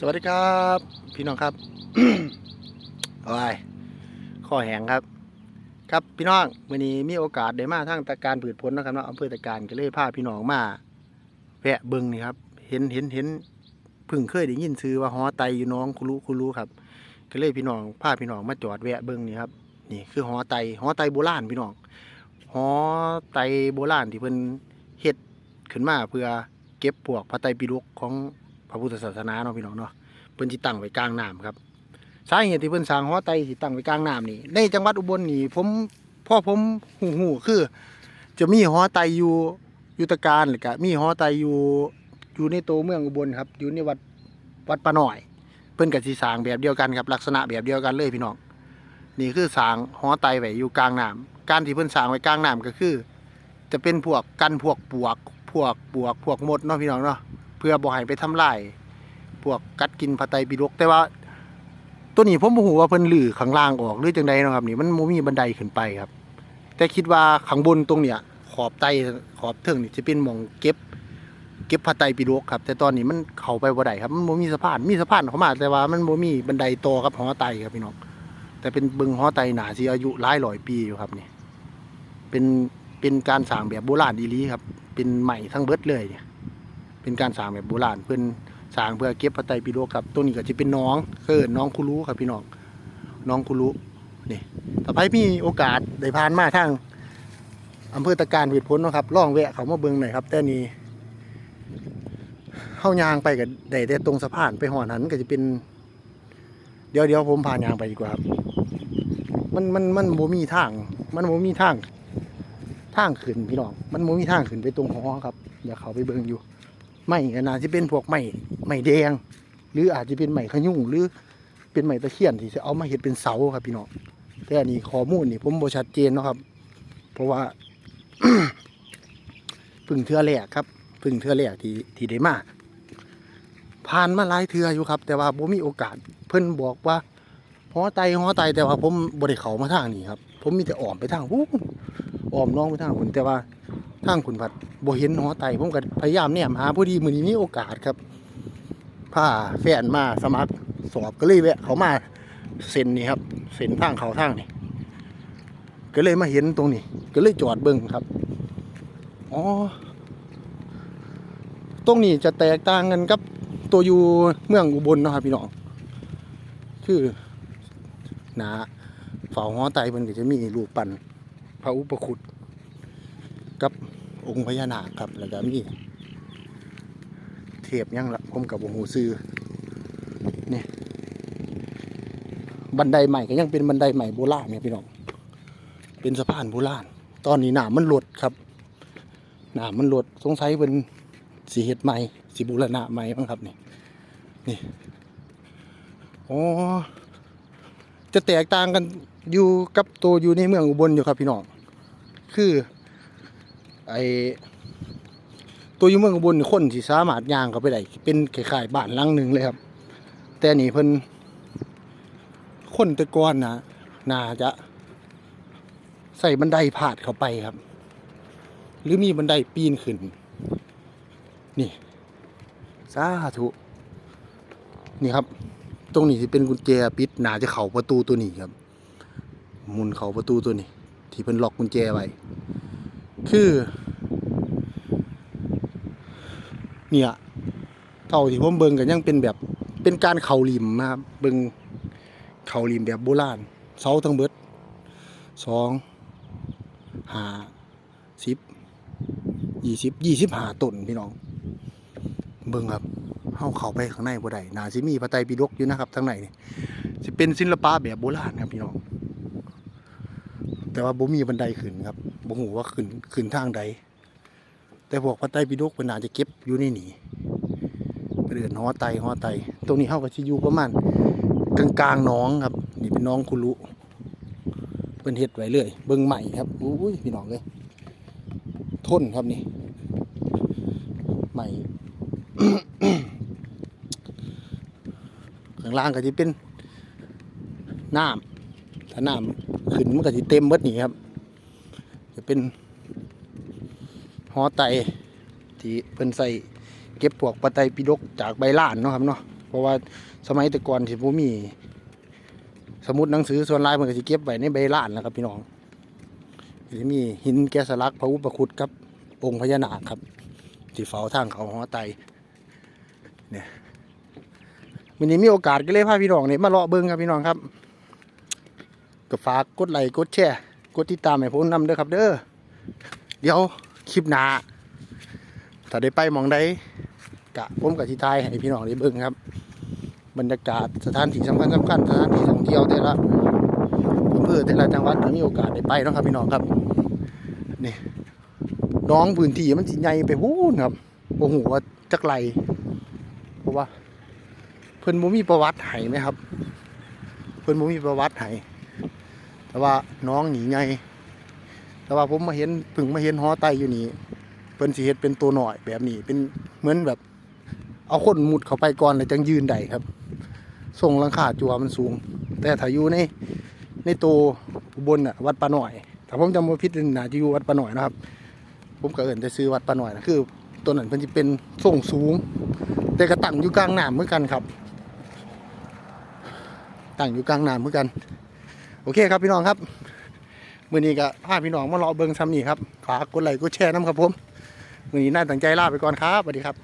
สวัสดีครับ พี่น้องครับโอ้ยข้อแหงครับ ครับพี่น้องวันนี้มีโอกาสได้มาทางตะการผืดพ้นนะครับเนาะอำเภอตะการก็เลยพาพี่น้องมาแวะเบิงนี่ครับ เห็นเห็นเห็นพึ่งเคยได้ยินซื้อว่าหอไตอยู่น้องคุรุคุรุครับ ก็เลยพี่น้องพาพี่น้องมาจอดแวะเบิงนี่ครับ นี่คือหอไตหอไตโบราณพี่น้องหอไตโบราณที่เพิ่นเฮ็ดขึ้นมาเพื่อเก็บพวกพระไตรปิฎกของ พระพุทธศาสนาเนาะพี่น้องเนาะเพิ่นสิตั้งไว้กลางน้ำครับสาเหตุที่เพิ่นสร้างหอไตสิตั้งไว้กลางน้ำนี่ในจังหวัดอุบลนี่ผมพ่อผมหูหูคือ จะมีหอไตอยู่อยู่ตการหรือก็มีหอไตอยู่อยู่ในตัวเมืองอุบลครับ อยู่ในวัดวัดปะหน่อย เพิ่นกับสีสร้างแบบเดียวกันครับลักษณะแบบเดียวกันเลยพี่น้องนี่คือสร้างหอไตไว้อยู่กลางน้ำการที่เพิ่นสร้างไว้กลางน้ำก็คือ จะเป็นพวกกันพวกปวกพวกปวกพวกมดเนาะพี่น้องเนาะ เพื่อบ่ให้ไปทำลายพวกกัดกินพระไตรปิฎกแต่ว่า ตัวนี้ผมบ่ฮู้ว่าเพิ่นลือข้างล่างออกหรือจังใดเนาะครับนี่มันบ่มีบันไดขึ้นไปครับ แต่คิดว่าข้างบนตรงเนี้ยขอบไตขอบเทิงนี่จะเป็นหม่องเก็บ เก็บพระไตรปิฎกครับ แต่ตอนนี้มันเข้าไปบ่ได้ครับมันบ่มีสะพานมีสะพานเข้ามาแต่ว่ามันบ่มีบันไดต่อกับหอไตครับพี่น้องแต่เป็นบึงหอไตหนาสิอายุหลายร้อยปีอยู่ครับนี่เป็นเป็นการสร้างแบบโบราณอีหลีครับ เป็นใหม่ทั้งเบิดเลยเนี่ย เป็นการสร้างแบบโบราณเพิ่นสร้างเพื่อเก็บพระไตรปิฎกครับตัวนี้ก็จะเป็นน้องคือน้องคุรุครับพี่น้องน้องคุรุนี่ถ้าใครมีโอกาสได้ผ่านมาทางอำเภอตะการเวทพ้นนะครับล่องแวะเขามาเบิ่งหน่อยครับ แต่นี่เข้ายางไปกับได้แต่ตรงสะพานไปหอดหันก็จะเป็น เดี๋ยวเดี๋ยวผมพานยางไปดีกว่าครับ มันมันมันโมมีทาง มันโมมีทางทางขึ้นพี่น้อง มันโมมีทางขึ้นไปตรงหอครับ เดี๋ยวเขาไปเบิ่งอยู่ ไม่ก็น่าจะเป็นพวกไม้ไม้แดง หรืออาจจะเป็นไม้ขยุ่งหรือเป็นไม้ตะเคียนที่จะเอามาเห็ดเป็นเสาครับพี่น้องแต่อันนี้ข้อมูลนี่ผมบ่ชัดเจนเนาะครับ เพราะว่าพึ่งเทือแรกครับพึ่งเทือแรกที่ที่ได้มาผ่านมาหลายเทืออยู่ครับ แต่ว่าผมมีโอกาส เพิ่นบอกว่าหอไตหอไตแต่ว่าผมบ่ได้เขามาทางนี้ครับ ผมมีแต่อ้อมไปทางหู้อ้อมน้องไปทางคุณแต่ว่า ทางคุณพัดบ่เห็นหอไตผมก็พยายามแนมหาพอดีมือนี้มีโอกาสครับพาแฟนมาสมัครสอบก็เลยแวะเขามาเซ็นนี่ครับเซ็นทางเขาทางนี่ก็เลยมาเห็นตรงนี้ ก็เลยจอดเบิ่งครับอ๋อตรงนี้จะแตกต่างกันกับตัวอยู่เมืองอุบลนะครับพี่น้องคือหนาเฝ้าหอไตมันก็จะมีรูปปั้นพระอุปคุตกับ องค์พญานาคครับ แล้วก็มีเทพยังละผมกับวงหูซื้อนี่บันไดใหม่ก็ยังเป็นบันไดใหม่โบราณเนี่ยพี่น้องเป็นสะพานโบราณตอนนี้หนามันหลดครับหนามันหลดสงสัยเป็นสีเฮ็ดใหม่สีบูรณะใหม่บ้างครับนี่นี่อ๋อจะแตกต่างกันอยู่กับตัวอยู่ในเมืองอุบลอยู่ครับพี่น้องคือ ไอตัวอยู่เมืองอุบลนี่คนที่สามารถย่างเข้าไปได้เป็นคล้ายๆบ้านหลังหนึ่งเลยครับ แต่นี่เพิ่นคนตะกอนนะน่าจะใส่บันไดผาดเข้าไปครับ หรือมีบันไดปีนขึ้น นี่สาธุนี่ครับ ตรงนี้ที่เป็นกุญแจปิดน่าจะเข้าประตูตัวนี้ครับ มุนเข้าประตูตัวนี้ ที่เพิ่นล็อกกุญแจไว้ คือเนี่ยเท่าที่ผมเบิ่งกันยังเป็นแบบเป็นการเข่าริมนะครับเบิ่งเข่าริมแบบโบราณเสาทั้งเบิดสองห้าสิบยี่สิบยี่สิบห้าต้นพี่น้อง เบิ่งครับเข้าเข้าไปข้างในบ่ได้นาสิมีพระไตรปิฎกอยู่นะครับทางในนี่สิเป็นศิลปะแบบโบราณครับพี่น้อง แต่ว่าบ่มีบันไดขึ้นครับ บ่ฮู้ว่าขึ้นขึ้นทางใด แต่พวกพระไตรปิฎกเพิ่นน่าจะเก็บอยู่ในนี่เพิ่นเอิ้นหอไตหอไต ตรงนี้เฮาก็สิอยู่ประมาณกลางกลางน้องครับ นี่เป็นน้องคุรุเพิ่นเฮ็ดไว้เลยเบิ่งใหม่ครับอุ้ยพี่น้องเอ้ยทนครับนี่ใหม่ข้างล่างก็จะเป็นน้ำถ้าน้ำขึ้นมันก็จะเต็มเบิดนี่ครับ จะเป็นหอไตที่เพิ่นใส่เก็บพวกปลาไตปิดกจากใบล้านเนาะครับเนาะเพราะว่าสมัยแต่ก่อนที่ผมมี สมุดหนังสือส่วนลายมันก็สิเก็บไว้ในใบลานนะครับพี่น้องจะมีหินแกะสลักพระอุปคุตกับองค์พญานาคครับที่เฝ้าทางเขาหอไตเนี่ยวันนี้มีโอกาสก็เลยพาพี่น้องเนี่ยมาเลาะเบิ้งครับพี่น้องครับก็ฝากกดไลค์กดแชร์ กดติดตามให้ผมนำเด้อครับ เด้อเดี๋ยวคลิปหน้าถ้าได้ไปมองใดกะผมกับที่ทายให้พี่น้องได้เบิ้งครับ บรรยากาศสถานที่สำคัญสำคัญสถานที่ท่องเที่ยวแต่ละอำเภอแต่ละจังหวัดมีโอกาสได้ไปนะครับพี่น้องครับนี่น้องพื้นที่มันสิใหญ่ไปพูนครับโอ้โหว่าจักไรเพราะว่า เพิ่นบ่มีประวัติให้ไหมครับ เพิ่นบ่มีประวัติให้ แต่ว่าน้องหนีใหญ่แต่ว่าผมมาเห็นพิ่งมาเห็นหอไตอยู่นี่เพิ่นสิเฮ็ดเป็นตัวหน่อยแบบนี้เป็นเหมือนแบบ เอาคนมุดเข้าไปก่อนเลยจังยืนได้ครับส่งหลังคาจัวมันสูง แต่ถ้าอยู่ในในตัวบลน่ะวัดปาหน่อยถ้าผมจำว่าพิษน่าจะอยู่วัดปาหน่อยนะครับ ผมก็เอินจะซื้อวัดปาหน่อยนะคือตัวนั้นเพิ่นจะเป็นส่งสูง แต่ก็ตั้งอยู่กลางน้ำเหมือนกันครับตั้งอยู่กลางน้ำเหมือนกัน โอเคครับพี่น้องครับมื่อนี้ก็พาพี่น้องมารอเบิ่งซ้ำนี่ครับฝากกดไลค์กดแชร์น้ำครับผมมื่อนี้น่าตั้งใจลาไปก่อนครับสวัสดีครับ